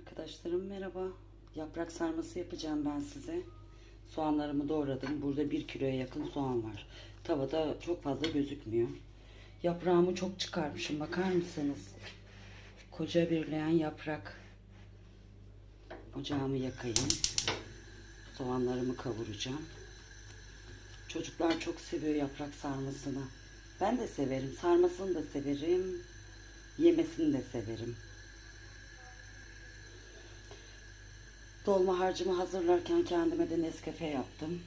Arkadaşlarım merhaba. Yaprak sarması yapacağım ben size. Soğanlarımı doğradım. Burada bir kiloya yakın soğan var. Tavada çok fazla gözükmüyor. Yaprağımı çok çıkarmışım. Bakar mısınız? Koca bir leğen yaprak. Ocağımı yakayım. Soğanlarımı kavuracağım. Çocuklar çok seviyor yaprak sarmasını. Ben de severim. Sarmasını da severim. Yemesini de severim. Dolma harcımı hazırlarken kendime de Nescafe yaptım.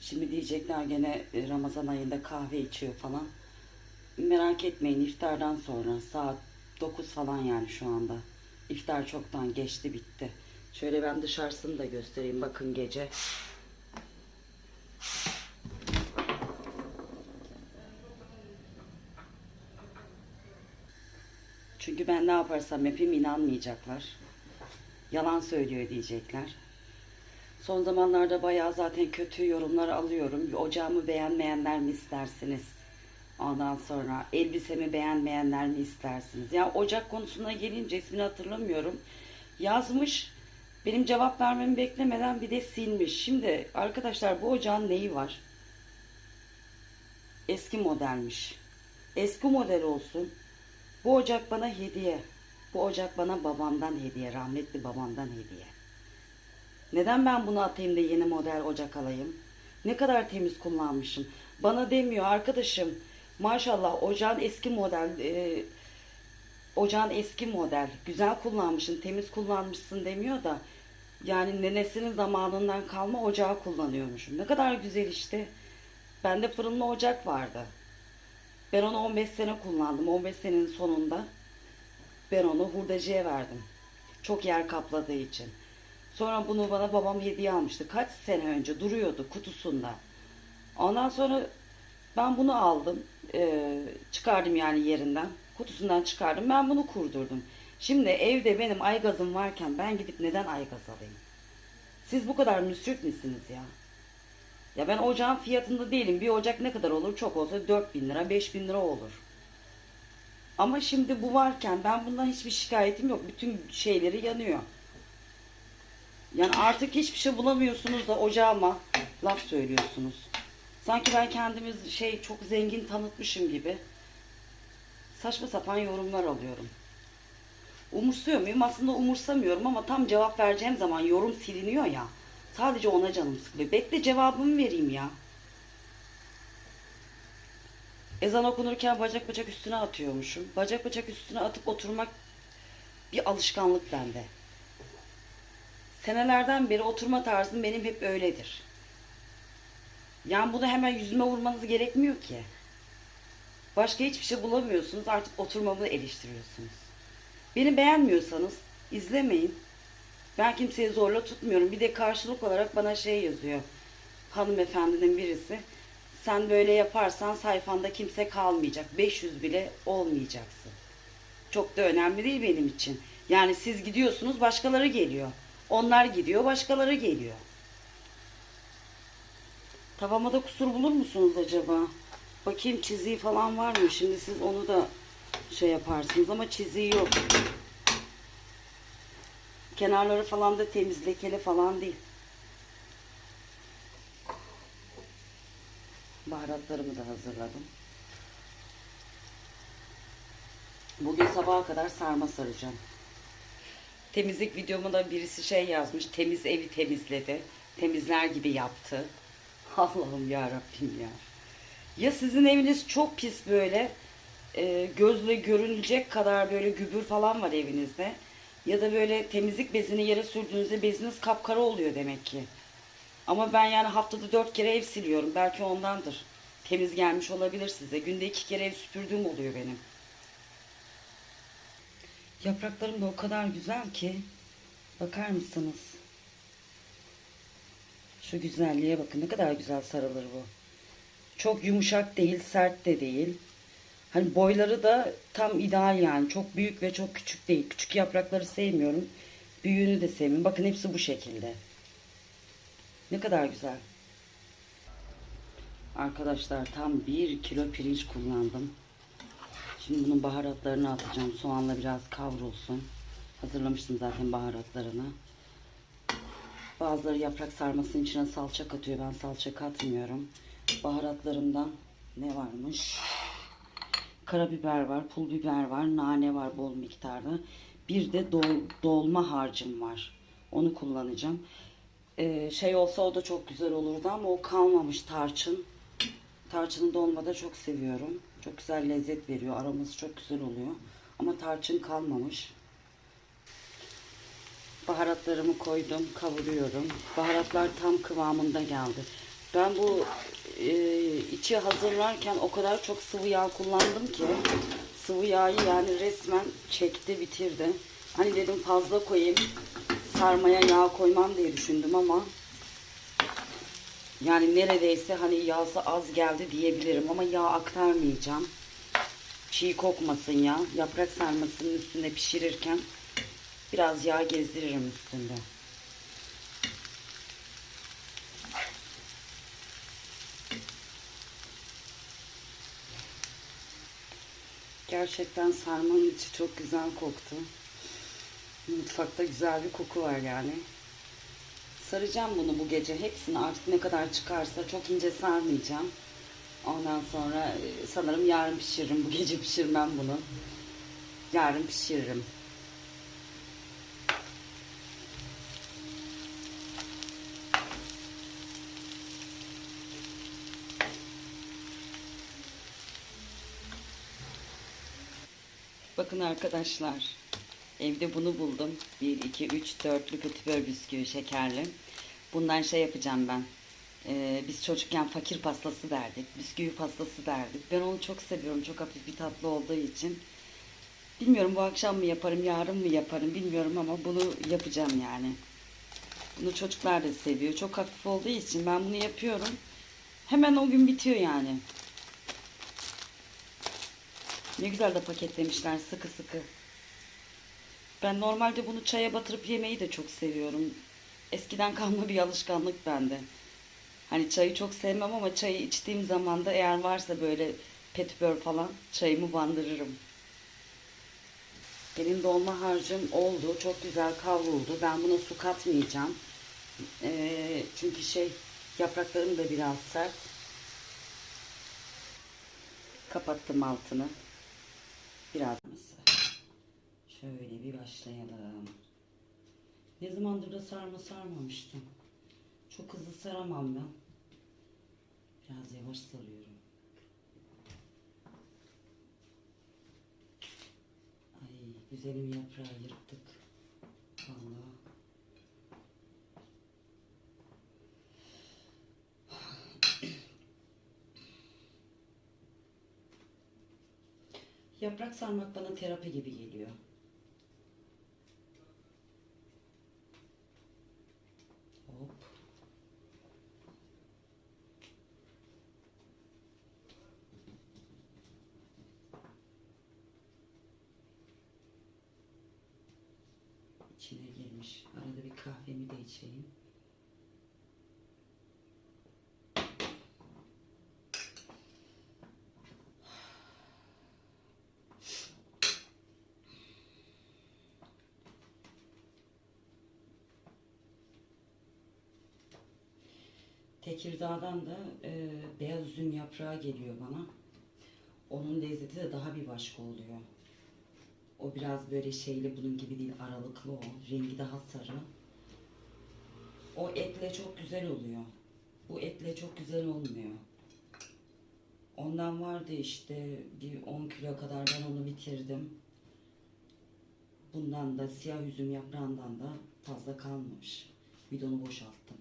Şimdi diyecekler gene e, Ramazan ayında kahve içiyor falan. Merak etmeyin iftardan sonra saat 9 falan yani şu anda. İftar çoktan geçti bitti. Şöyle ben dışarısını da göstereyim bakın gece. Çünkü ben ne yaparsam yapayım inanmayacaklar. Yalan söylüyor diyecekler. Son zamanlarda bayağı zaten kötü yorumlar alıyorum. Ocağımı beğenmeyenler mi istersiniz? Ondan sonra elbisemi beğenmeyenler mi istersiniz? Ya ocak konusuna gelince ismini hatırlamıyorum. Yazmış. Benim cevap vermemi beklemeden bir de silmiş. Şimdi arkadaşlar bu ocağın neyi var? Eski modelmiş. Eski model olsun. Bu ocak bana hediye. Bu ocak bana babamdan hediye. Rahmetli babamdan hediye. Neden ben bunu atayım da yeni model ocak alayım? Ne kadar temiz kullanmışım. Bana demiyor arkadaşım. Maşallah ocağın eski model. e, ocağın eski model. Güzel kullanmışsın, temiz kullanmışsın demiyor da. Yani nenesinin zamanından kalma ocağı kullanıyormuşum. Ne kadar güzel işte. Bende fırınlı ocak vardı. Ben onu 15 sene kullandım. 15 senenin sonunda ben onu hurdacıya verdim. Çok yer kapladığı için. Sonra bunu bana babam hediye almıştı. Kaç sene önce duruyordu kutusunda. Ondan sonra ben bunu aldım. Ee, çıkardım yani yerinden. Kutusundan çıkardım. Ben bunu kurdurdum. Şimdi evde benim aygazım varken ben gidip neden aygaz alayım? Siz bu kadar müsrif misiniz ya? Ya ben ocağın fiyatında değilim. Bir ocak ne kadar olur? Çok olsa 4000 lira, 5000 lira olur. Ama şimdi bu varken ben bundan hiçbir şikayetim yok. Bütün şeyleri yanıyor. Yani artık hiçbir şey bulamıyorsunuz da ocağıma laf söylüyorsunuz. Sanki ben kendimi şey çok zengin tanıtmışım gibi. Saçma sapan yorumlar alıyorum. Umursuyor muyum? Aslında umursamıyorum ama tam cevap vereceğim zaman yorum siliniyor ya. Sadece ona canım sıkılıyor. Bekle cevabımı vereyim ya. Ezan okunurken bacak bacak üstüne atıyormuşum. Bacak bacak üstüne atıp oturmak bir alışkanlık bende. Senelerden beri oturma tarzım benim hep öyledir. Yani bunu hemen yüzüme vurmanız gerekmiyor ki. Başka hiçbir şey bulamıyorsunuz. Artık oturmamı eleştiriyorsunuz. Beni beğenmiyorsanız izlemeyin. Ben kimseyi zorla tutmuyorum. Bir de karşılık olarak bana şey yazıyor. Hanımefendinin birisi. Sen böyle yaparsan sayfanda kimse kalmayacak. 500 bile olmayacaksın. Çok da önemli değil benim için. Yani siz gidiyorsunuz başkaları geliyor. Onlar gidiyor başkaları geliyor. Tavama da kusur bulur musunuz acaba? Bakayım çiziği falan var mı? Şimdi siz onu da şey yaparsınız ama çiziği yok. Kenarları falan da temiz, lekeli falan değil. Baharatlarımı da hazırladım. Bugün sabaha kadar sarma saracağım. Temizlik videomu da birisi şey yazmış. Temiz evi temizledi. Temizler gibi yaptı. Allah'ım ya Rabbim ya. Ya sizin eviniz çok pis böyle e, gözle görünecek kadar böyle gübür falan var evinizde. Ya da böyle temizlik bezini yere sürdüğünüzde beziniz kapkara oluyor demek ki. Ama ben yani haftada dört kere ev siliyorum. Belki ondandır. Temiz gelmiş olabilir size. Günde iki kere ev süpürdüğüm oluyor benim. Yapraklarım da o kadar güzel ki. Bakar mısınız? Şu güzelliğe bakın. Ne kadar güzel sarılır bu. Çok yumuşak değil, sert de değil. Hani boyları da tam ideal yani. Çok büyük ve çok küçük değil. Küçük yaprakları sevmiyorum. Büyüğünü de sevmiyorum. Bakın hepsi bu şekilde. Ne kadar güzel. Arkadaşlar tam bir kilo pirinç kullandım. Şimdi bunun baharatlarını atacağım. Soğanla biraz kavrulsun. Hazırlamıştım zaten baharatlarını. Bazıları yaprak sarmasının içine salça katıyor. Ben salça katmıyorum. Baharatlarımdan ne varmış? Karabiber var, pul biber var, nane var bol miktarda. Bir de dol- dolma harcım var. Onu kullanacağım. Ee, şey olsa o da çok güzel olurdu ama o kalmamış tarçın. Tarçını dolmada çok seviyorum. Çok güzel lezzet veriyor. Aroması çok güzel oluyor. Ama tarçın kalmamış. Baharatlarımı koydum, kavuruyorum. Baharatlar tam kıvamında geldi. Ben bu e, içi hazırlarken o kadar çok sıvı yağ kullandım ki sıvı yağı yani resmen çekti, bitirdi. Hani dedim fazla koyayım, sarmaya yağ koymam diye düşündüm ama yani neredeyse hani yağsı az geldi diyebilirim ama yağ aktarmayacağım. Çiğ kokmasın ya. Yaprak sarmasının üstünde pişirirken biraz yağ gezdiririm üstünde. Gerçekten sarmanın içi çok güzel koktu. Mutfakta güzel bir koku var yani. Saracağım bunu bu gece. Hepsini artık ne kadar çıkarsa çok ince sarmayacağım. Ondan sonra e, sanırım yarın pişiririm. Bu gece pişirmem bunu. Yarın pişiririm. Bakın arkadaşlar. Evde bunu buldum. 1, 2, 3, 4'lü kötübör bisküvi şekerli. Bundan şey yapacağım ben. Ee, biz çocukken fakir pastası derdik. Bisküvi pastası derdik. Ben onu çok seviyorum. Çok hafif bir tatlı olduğu için. Bilmiyorum bu akşam mı yaparım, yarın mı yaparım bilmiyorum ama bunu yapacağım yani. Bunu çocuklar da seviyor. Çok hafif olduğu için ben bunu yapıyorum. Hemen o gün bitiyor yani. Ne güzel de paketlemişler sıkı sıkı. Ben normalde bunu çaya batırıp yemeyi de çok seviyorum. Eskiden kalma bir alışkanlık bende. Hani çayı çok sevmem ama çayı içtiğim zaman da eğer varsa böyle petibör falan çayımı bandırırım. Benim dolma harcım oldu. Çok güzel kavruldu. Ben buna su katmayacağım. Ee, çünkü şey yapraklarım da biraz sert. Kapattım altını. Biraz Şöyle bir başlayalım. Ne zamandır da sarma sarmamıştım. Çok hızlı saramam ben. Biraz yavaş sarıyorum. Ay güzelim yaprağı yırttık. Vallahi. Yaprak sarmak bana terapi gibi geliyor. İçine girmiş. Arada bir kahvemi de içeyim. Tekirdağ'dan da e, beyaz üzüm yaprağı geliyor bana. Onun lezzeti de daha bir başka oluyor. O biraz böyle şeyli bunun gibi değil aralıklı o. Rengi daha sarı. O etle çok güzel oluyor. Bu etle çok güzel olmuyor. Ondan vardı işte bir 10 kilo kadar ben onu bitirdim. Bundan da siyah üzüm yaprağından da fazla kalmamış. Bidonu boşalttım.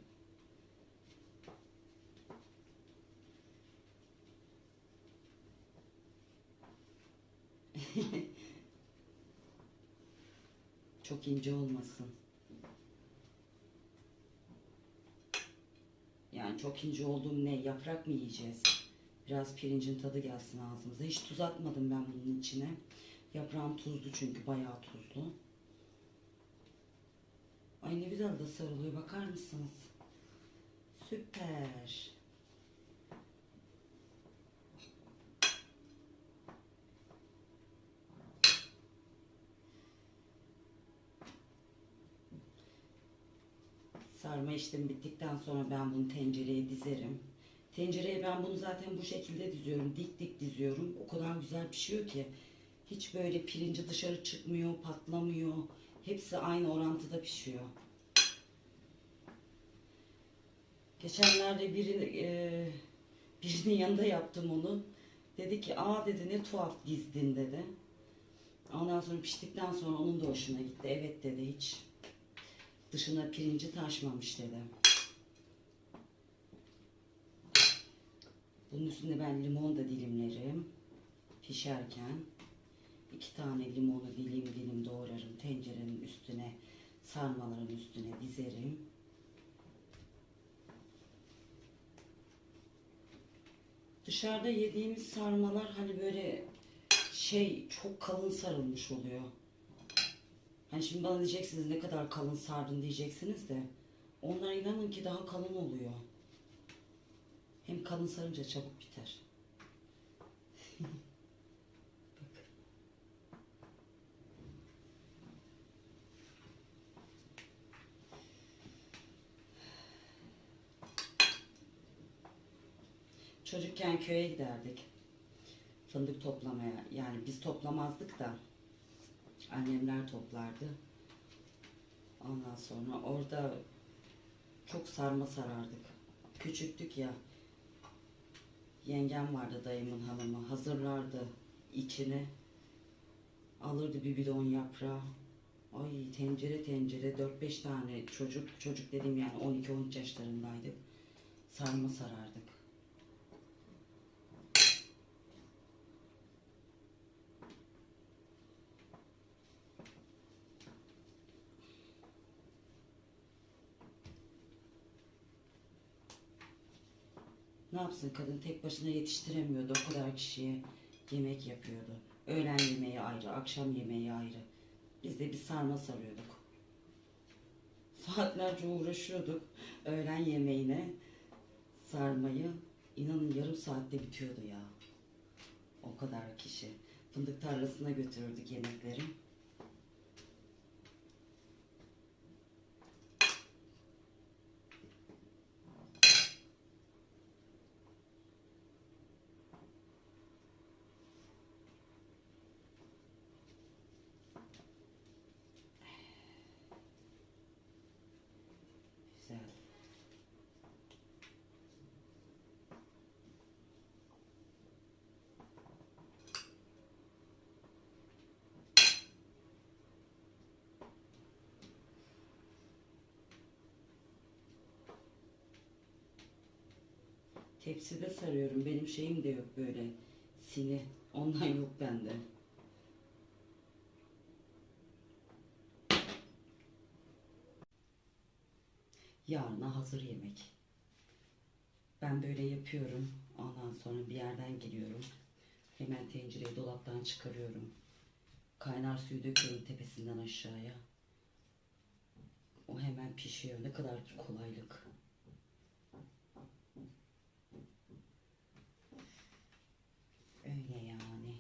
Çok ince olmasın. Yani çok ince olduğum ne? Yaprak mı yiyeceğiz? Biraz pirincin tadı gelsin ağzımıza. Hiç tuz atmadım ben bunun içine. Yaprağım tuzlu çünkü bayağı tuzlu. Ay ne güzel de sarılıyor bakar mısınız? Süper. Sarma işlemi bittikten sonra ben bunu tencereye dizerim. Tencereye ben bunu zaten bu şekilde diziyorum. Dik dik diziyorum. O kadar güzel pişiyor ki. Hiç böyle pirinci dışarı çıkmıyor, patlamıyor. Hepsi aynı orantıda pişiyor. Geçenlerde biri, e, birinin yanında yaptım onu. Dedi ki aa dedi ne tuhaf dizdin dedi. Ondan sonra piştikten sonra onun da hoşuna gitti. Evet dedi hiç dışına pirinci taşmamış dedi. Bunun üstüne ben limon da dilimlerim. Pişerken iki tane limonu dilim dilim doğrarım. Tencerenin üstüne, sarmaların üstüne dizerim. Dışarıda yediğimiz sarmalar hani böyle şey çok kalın sarılmış oluyor. Hani şimdi bana diyeceksiniz ne kadar kalın sardın diyeceksiniz de onlar inanın ki daha kalın oluyor. Hem kalın sarınca çabuk biter. Çocukken köye giderdik. Fındık toplamaya. Yani biz toplamazdık da annemler toplardı. Ondan sonra orada çok sarma sarardık. Küçüktük ya. Yengem vardı dayımın hanımı. Hazırlardı içine. Alırdı bir bidon yaprağı. Ay tencere tencere 4-5 tane çocuk. Çocuk dediğim yani 12-13 yaşlarındaydık. Sarma sarardık. Ne yapsın kadın tek başına yetiştiremiyordu. O kadar kişiye yemek yapıyordu. Öğlen yemeği ayrı, akşam yemeği ayrı. Biz de bir sarma sarıyorduk. Saatlerce uğraşıyorduk öğlen yemeğine sarmayı. İnanın yarım saatte bitiyordu ya. O kadar kişi. Fındık tarlasına götürürdük yemekleri. Güzel. Tepside sarıyorum. Benim şeyim de yok böyle sini. Ondan yok bende. Yarına hazır yemek. Ben böyle yapıyorum. Ondan sonra bir yerden geliyorum. Hemen tencereyi dolaptan çıkarıyorum. Kaynar suyu döküyorum tepesinden aşağıya. O hemen pişiyor. Ne kadar kolaylık. Öyle yani.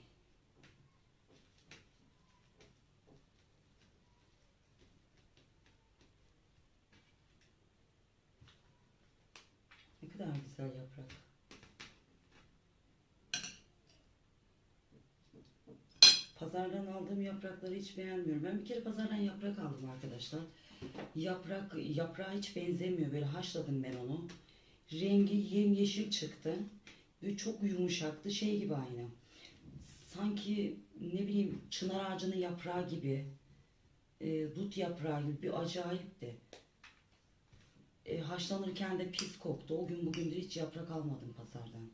Ne kadar güzel yaprak. Pazardan aldığım yaprakları hiç beğenmiyorum. Ben bir kere pazardan yaprak aldım arkadaşlar. Yaprak yaprağa hiç benzemiyor. Böyle haşladım ben onu. Rengi yemyeşil çıktı. Ve çok yumuşaktı. Şey gibi aynı. Sanki ne bileyim çınar ağacının yaprağı gibi. E, dut yaprağı gibi bir acayipti. E, haşlanırken de pis koktu. O gün bugündür hiç yaprak almadım pazardan.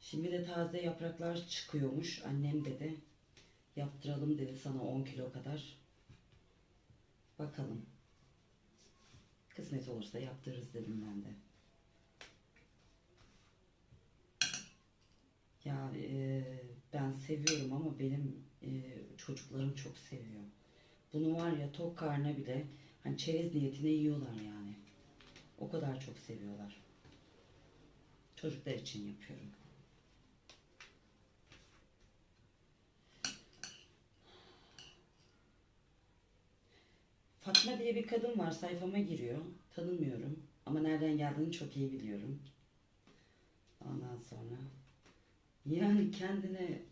Şimdi de taze yapraklar çıkıyormuş. Annem dedi. Yaptıralım dedi sana 10 kilo kadar. Bakalım. Kısmet olursa yaptırırız dedim ben de. Ya e, ben seviyorum ama benim e, çocuklarım çok seviyor. Bunu var ya tok karnına bile hani çerez niyetine yiyorlar yani. O kadar çok seviyorlar. Çocuklar için yapıyorum. Fatma diye bir kadın var sayfama giriyor. Tanımıyorum ama nereden geldiğini çok iyi biliyorum. Ondan sonra yani kendine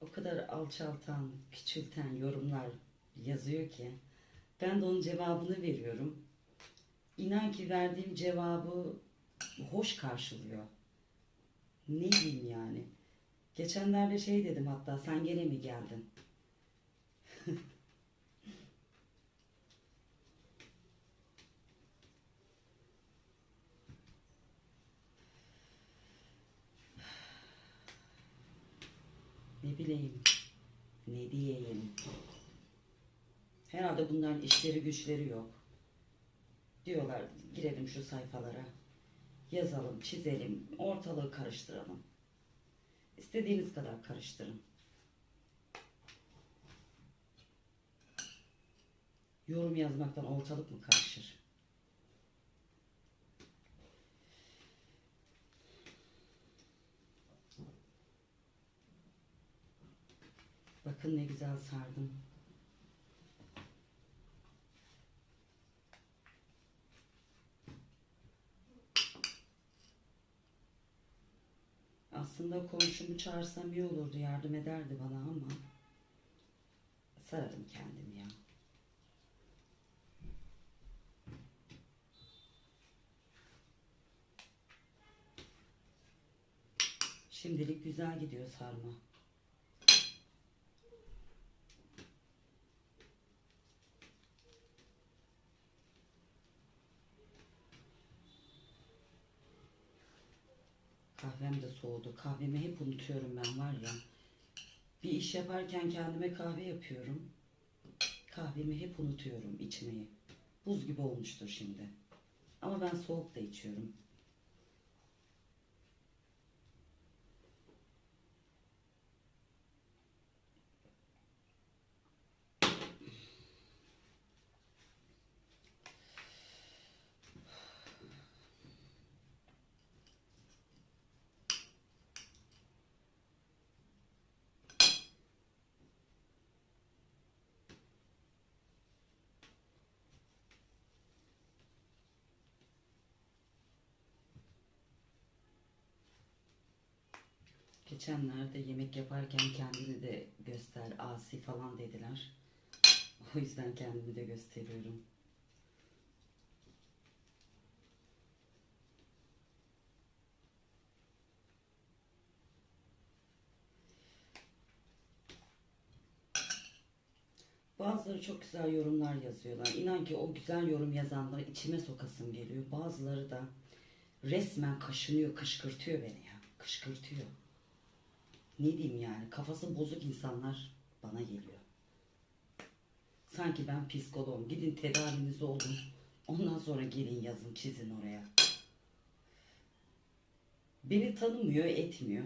o kadar alçaltan, küçülten yorumlar yazıyor ki ben de onun cevabını veriyorum. İnan ki verdiğim cevabı hoş karşılıyor. Ne diyeyim yani? Geçenlerde şey dedim hatta sen gene mi geldin? Ne bileyim, ne diyeyim. Herhalde bunların işleri güçleri yok. Diyorlar girelim şu sayfalara. Yazalım, çizelim, ortalığı karıştıralım. İstediğiniz kadar karıştırın. Yorum yazmaktan ortalık mı karışır? Bakın ne güzel sardım. Aslında komşumu çağırsam iyi olurdu, yardım ederdi bana ama sararım kendim ya. Şimdilik güzel gidiyor sarma. Kahvem de soğudu. Kahvemi hep unutuyorum ben var ya. Bir iş yaparken kendime kahve yapıyorum. Kahvemi hep unutuyorum içmeyi. Buz gibi olmuştur şimdi. Ama ben soğuk da içiyorum. Geçenlerde yemek yaparken kendini de göster, asi falan dediler. O yüzden kendimi de gösteriyorum. Bazıları çok güzel yorumlar yazıyorlar. İnan ki o güzel yorum yazanları içime sokasım geliyor. Bazıları da resmen kaşınıyor, kışkırtıyor beni ya. Kışkırtıyor. Ne diyeyim yani kafası bozuk insanlar bana geliyor. Sanki ben psikoloğum. Gidin tedavinizi olun. Ondan sonra gelin yazın çizin oraya. Beni tanımıyor etmiyor.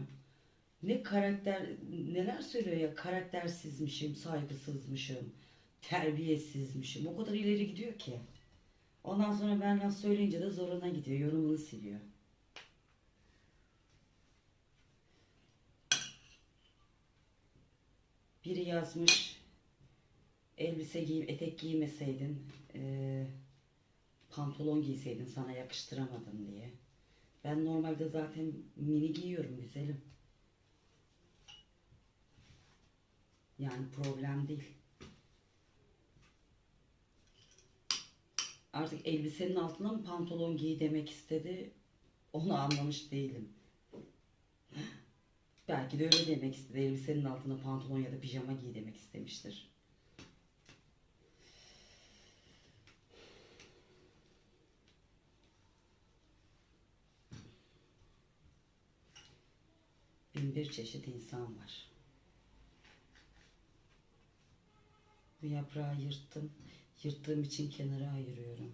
Ne karakter neler söylüyor ya karaktersizmişim, saygısızmışım, terbiyesizmişim. O kadar ileri gidiyor ki. Ondan sonra ben laf söyleyince de zoruna gidiyor. Yorumunu siliyor. Biri yazmış elbise giy, etek giymeseydin eee, pantolon giyseydin sana yakıştıramadım diye. Ben normalde zaten mini giyiyorum güzelim. Yani problem değil. Artık elbisenin altına mı pantolon giy demek istedi. Onu anlamış değilim. Belki de öyle demek istedi. Elbisenin altına pantolon ya da pijama giy demek istemiştir. Bin bir çeşit insan var. Bu yaprağı yırttım. Yırttığım için kenara ayırıyorum.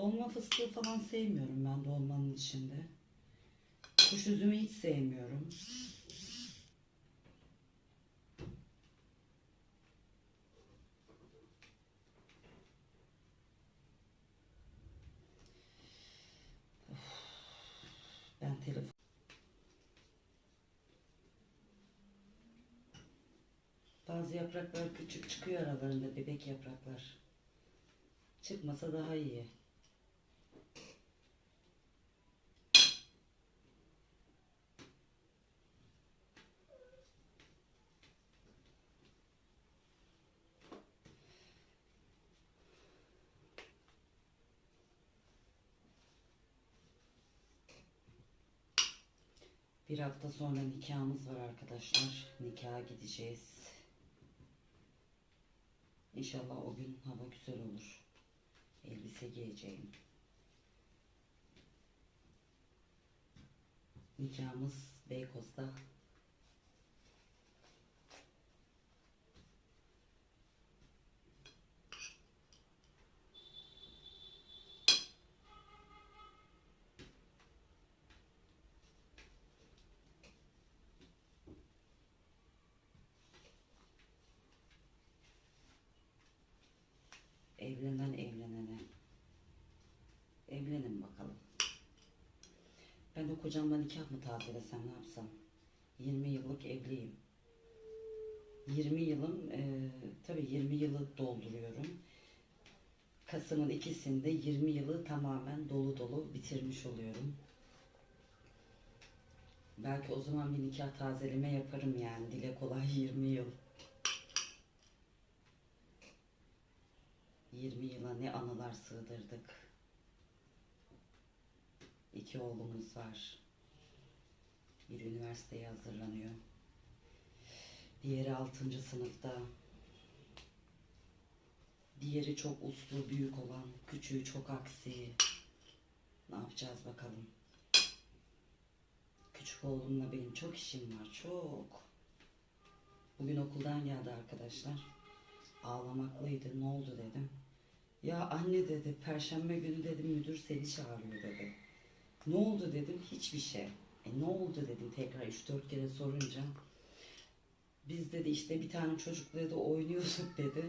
Dolma fıstığı falan sevmiyorum ben dolmanın içinde. Kuş üzümü hiç sevmiyorum. Ben telefon Bazı yapraklar küçük çıkıyor aralarında bebek yapraklar. Çıkmasa daha iyi. Bir hafta sonra nikahımız var arkadaşlar. Nikaha gideceğiz. İnşallah o gün hava güzel olur. Elbise giyeceğim. Nikahımız Beykoz'da. Kocamla nikah mı tazelesem ne yapsam? 20 yıllık evliyim. 20 yılım, e, tabii 20 yılı dolduruyorum. Kasım'ın ikisinde 20 yılı tamamen dolu dolu bitirmiş oluyorum. Belki o zaman bir nikah tazeleme yaparım yani. Dile kolay 20 yıl. 20 yıla ne anılar sığdırdık. İki oğlumuz var. Bir üniversiteye hazırlanıyor. Diğeri 6. sınıfta. Diğeri çok uslu, büyük olan. Küçüğü çok aksi. Ne yapacağız bakalım. Küçük oğlumla benim çok işim var. Çok. Bugün okuldan geldi arkadaşlar. Ağlamaklıydı. Ne oldu dedim. Ya anne dedi. Perşembe günü dedim müdür seni çağırıyor dedi. Ne oldu dedim. Hiçbir şey. E ne oldu dedim tekrar 3-4 kere sorunca. Biz dedi işte bir tane çocukla dedi oynuyorduk dedi.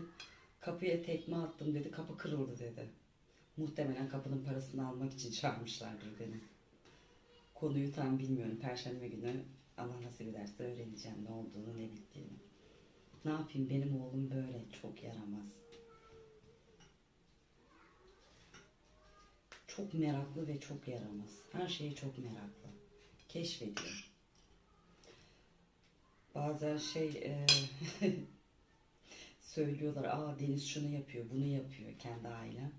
Kapıya tekme attım dedi. Kapı kırıldı dedi. Muhtemelen kapının parasını almak için çağırmışlardır beni. Konuyu tam bilmiyorum. Perşembe günü Allah nasip ederse öğreneceğim ne olduğunu ne bittiğini. Ne yapayım benim oğlum böyle çok yaramaz. Çok meraklı ve çok yaramaz. Her şeye çok meraklı. Keşfediyor. Bazen şey e, söylüyorlar. Aa Deniz şunu yapıyor, bunu yapıyor kendi ailem.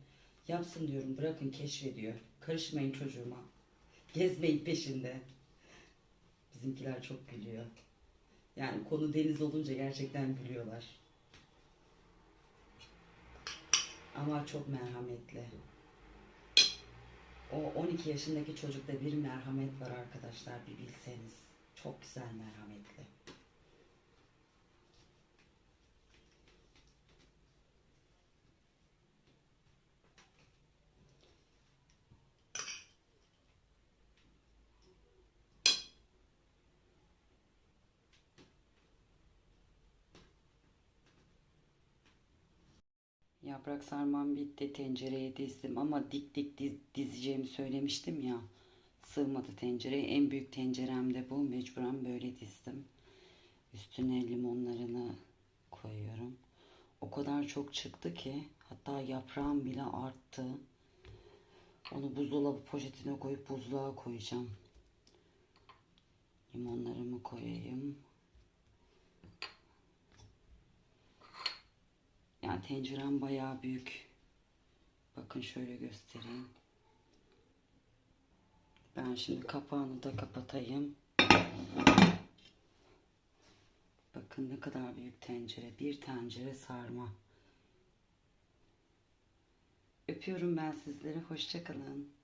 Yapsın diyorum bırakın keşfediyor. Karışmayın çocuğuma. Gezmeyin peşinde. Bizimkiler çok gülüyor. Yani konu deniz olunca gerçekten gülüyorlar. Ama çok merhametli. O 12 yaşındaki çocukta bir merhamet var arkadaşlar bir bilseniz. Çok güzel merhametli. Yaprak sarmam bitti. Tencereye dizdim ama dik dik diz- dizeceğimi söylemiştim ya. Sığmadı tencereye. En büyük tencerem de bu. Mecburen böyle dizdim. Üstüne limonlarını koyuyorum. O kadar çok çıktı ki hatta yaprağım bile arttı. Onu buzdolabı poşetine koyup buzluğa koyacağım. Limonlarımı koyayım. Yani tencerem bayağı büyük. Bakın şöyle göstereyim. Ben şimdi kapağını da kapatayım. Bakın ne kadar büyük tencere. Bir tencere sarma. Öpüyorum ben sizleri. Hoşçakalın.